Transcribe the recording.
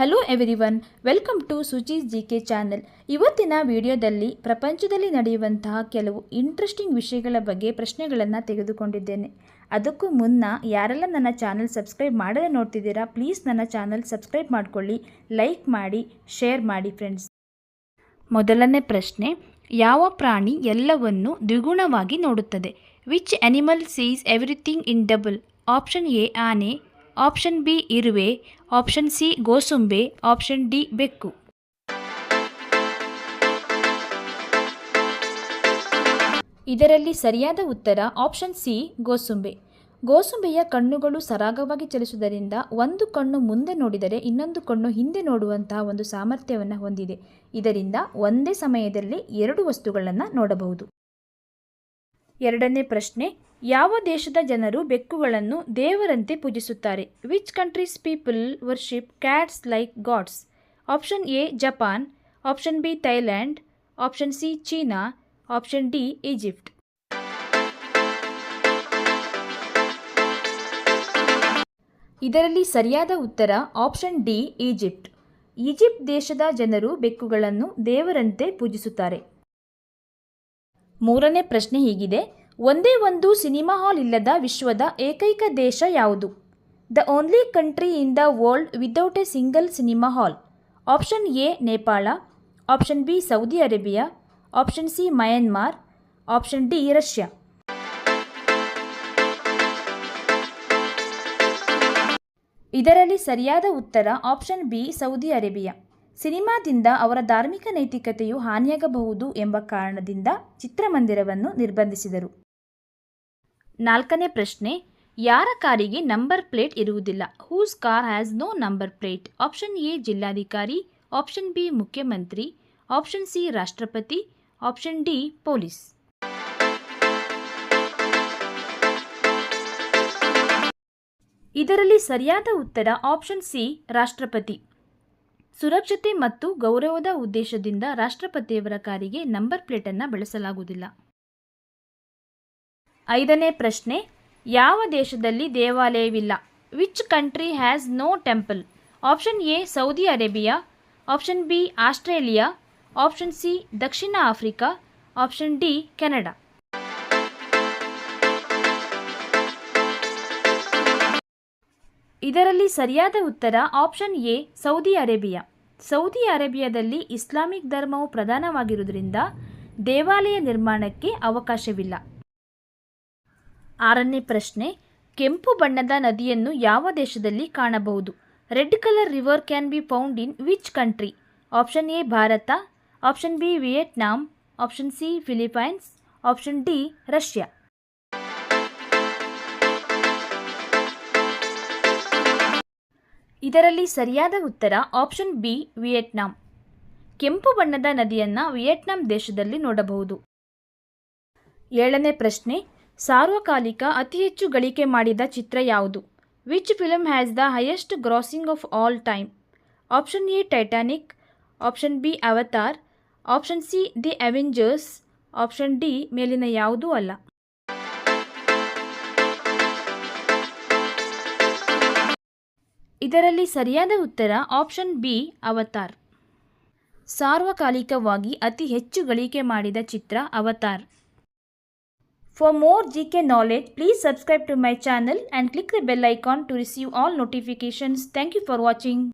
Hello everyone welcome to Suchis G K channel ಇವತ್ತಿನ ವಿಡಿಯೋದಲ್ಲಿ ಪ್ರಪಂಚದಲ್ಲಿ ನಡೆಯುವಂತಹ ಕೆಲವು ಇಂಟ್ರೆಸ್ಟಿಂಗ್ ವಿಷಯಗಳ ಬಗ್ಗೆ ಪ್ರಶ್ನೆಗಳನ್ನು ತೆಗೆದುಕೊಂಡಿದ್ದೇನೆ. ಅದಕ್ಕೂ ಮುನ್ನ ಯಾರೆಲ್ಲ ನನ್ನ ಚಾನಲ್ ಸಬ್ಸ್ಕ್ರೈಬ್ ಮಾಡದೆ ನೋಡ್ತಿದ್ದೀರಾ ಪ್ಲೀಸ್ ನನ್ನ ಚಾನಲ್ ಸಬ್ಸ್ಕ್ರೈಬ್ ಮಾಡಿಕೊಳ್ಳಿ ಲೈಕ್ ಮಾಡಿ ಶೇರ್ ಮಾಡಿ ಫ್ರೆಂಡ್ಸ್ ಮೊದಲನೇ ಪ್ರಶ್ನೆ, ಯಾವ ಪ್ರಾಣಿ ಎಲ್ಲವನ್ನು ದ್ವಿಗುಣವಾಗಿ ನೋಡುತ್ತದೆ? Which animal sees everything in double option A ಆನೆ. ಆಪ್ಷನ್ ಬಿ ಇರುವೆ ಆಪ್ಷನ್ ಸಿ ಗೋಸುಂಬೆ ಆಪ್ಷನ್ ಡಿ ಬೆಕ್ಕು. ಇದರಲ್ಲಿ ಸರಿಯಾದ ಉತ್ತರ ಆಪ್ಷನ್ ಸಿ ಗೋಸುಂಬೆ. ಗೋಸುಂಬೆಯ ಕಣ್ಣುಗಳು ಸರಾಗವಾಗಿ ಚಲಿಸುವುದರಿಂದ ಒಂದು ಕಣ್ಣು ಮುಂದೆ ನೋಡಿದರೆ ಇನ್ನೊಂದು ಕಣ್ಣು ಹಿಂದೆ ನೋಡುವಂತಹ ಒಂದು ಸಾಮರ್ಥ್ಯವನ್ನು ಹೊಂದಿದೆ. ಇದರಿಂದ ಒಂದೇ ಸಮಯದಲ್ಲಿ ಎರಡು ವಸ್ತುಗಳನ್ನು ನೋಡಬಹುದು. ಎರಡನೇ ಪ್ರಶ್ನೆ, ಯಾವ ದೇಶದ ಜನರು ಬೆಕ್ಕುಗಳನ್ನು ದೇವರಂತೆ ಪೂಜಿಸುತ್ತಾರೆ? Which countries people worship cats like gods option A Japan option B Thailand option C China option D Egypt ಇದರಲ್ಲಿ ಸರಿಯಾದ ಉತ್ತರ ಆಪ್ಷನ್ ಡಿ ಈಜಿಪ್ಟ್ ಈಜಿಪ್ಟ್ ದೇಶದ ಜನರು ಬೆಕ್ಕುಗಳನ್ನು ದೇವರಂತೆ ಪೂಜಿಸುತ್ತಾರೆ. ಮೂರನೇ ಪ್ರಶ್ನೆ ಹೀಗಿದೆ. ಒಂದೇ ಒಂದು ಸಿನಿಮಾ ಹಾಲ್ ಇಲ್ಲದ ವಿಶ್ವದ ಏಕೈಕ ದೇಶ ಯಾವುದು? The only country in the world without a single cinema hall. Option A, Nepal. Option B, Saudi Arabia. Option C, Myanmar. Option D, Russia. ಇದರಲ್ಲಿ ಸರಿಯಾದ ಉತ್ತರ ಆಪ್ಷನ್ ಬಿ, ಸೌದಿ ಅರೇಬಿಯಾ. ಸಿನಿಮಾದಿಂದ ಅವರ ಧಾರ್ಮಿಕ ನೈತಿಕತೆಯು ಹಾನಿಯಾಗಬಹುದು ಎಂಬ ಕಾರಣದಿಂದ ಚಿತ್ರಮಂದಿರವನ್ನು ನಿರ್ಬಂಧಿಸಿದರು. ನಾಲ್ಕನೇ ಪ್ರಶ್ನೆ, ಯಾರ ಕಾರಿಗೆ ನಂಬರ್ ಪ್ಲೇಟ್ ಇರುವುದಿಲ್ಲ? Whose car has no number plate option A ಜಿಲ್ಲಾಧಿಕಾರಿ. ಆಪ್ಷನ್ ಬಿ ಮುಖ್ಯಮಂತ್ರಿ. ಆಪ್ಷನ್ ಸಿ ರಾಷ್ಟ್ರಪತಿ. Option D police. ಇದರಲ್ಲಿ ಸರಿಯಾದ ಉತ್ತರ ಆಪ್ಷನ್ ಸಿ ರಾಷ್ಟ್ರಪತಿ. ಸುರಕ್ಷತೆ ಮತ್ತು ಗೌರವದ ಉದ್ದೇಶದಿಂದ ರಾಷ್ಟ್ರಪತಿಯವರ ಕಾರಿಗೆ ನಂಬರ್ ಪ್ಲೇಟನ್ನು ಬಳಸಲಾಗುವುದಿಲ್ಲ. ಐದನೇ ಪ್ರಶ್ನೆ, ಯಾವ ದೇಶದಲ್ಲಿ ದೇವಾಲಯವಿಲ್ಲ? Which country has no temple option A Saudi Arabia option B Australia option C Dakshina Africa option D Canada ಇದರಲ್ಲಿ ಸರಿಯಾದ ಉತ್ತರ option A Saudi Arabia Saudi ಅರೇಬಿಯಾದಲ್ಲಿ ಇಸ್ಲಾಮಿಕ್ ಧರ್ಮವು ಪ್ರಧಾನವಾಗಿರುವುದರಿಂದ ದೇವಾಲಯ ನಿರ್ಮಾಣಕ್ಕೆ ಅವಕಾಶವಿಲ್ಲ. ಆರನೇ ಪ್ರಶ್ನೆ, ಕೆಂಪು ಬಣ್ಣದ ನದಿಯನ್ನು ಯಾವ ದೇಶದಲ್ಲಿ ಕಾಣಬಹುದು? Red colour river can be found in which country? Option A, Bharat. Option B, Vietnam. Option C, Philippines. Option D, Russia. ಇದರಲ್ಲಿ ಸರಿಯಾದ ಉತ್ತರ ಆಪ್ಷನ್ ಬಿ, ವಿಯೆಟ್ನಾಂ. ಕೆಂಪು ಬಣ್ಣದ ನದಿಯನ್ನು ವಿಯೆಟ್ನಾಂ ದೇಶದಲ್ಲಿ ನೋಡಬಹುದು. ಏಳನೇ ಪ್ರಶ್ನೆ ಸಾರ್ವಕಾಲಿಕ ಅತಿ ಹೆಚ್ಚು ಗಳಿಕೆ ಮಾಡಿದ ಚಿತ್ರ ಯಾವುದು? Which film has the highest grossing of all time option A Titanic option B Avatar option C the Avengers option D ಮೇಲಿನ ಯಾವುದೂ ಅಲ್ಲ. ಇದರಲ್ಲಿ ಸರಿಯಾದ ಉತ್ತರ ಆಪ್ಷನ್ ಬಿ ಅವತಾರ್ ಸಾರ್ವಕಾಲಿಕವಾಗಿ ಅತಿ ಹೆಚ್ಚು ಗಳಿಕೆ ಮಾಡಿದ ಚಿತ್ರ Avatar For more GK knowledge, please subscribe to my channel and click the bell icon to receive all notifications. Thank you for watching.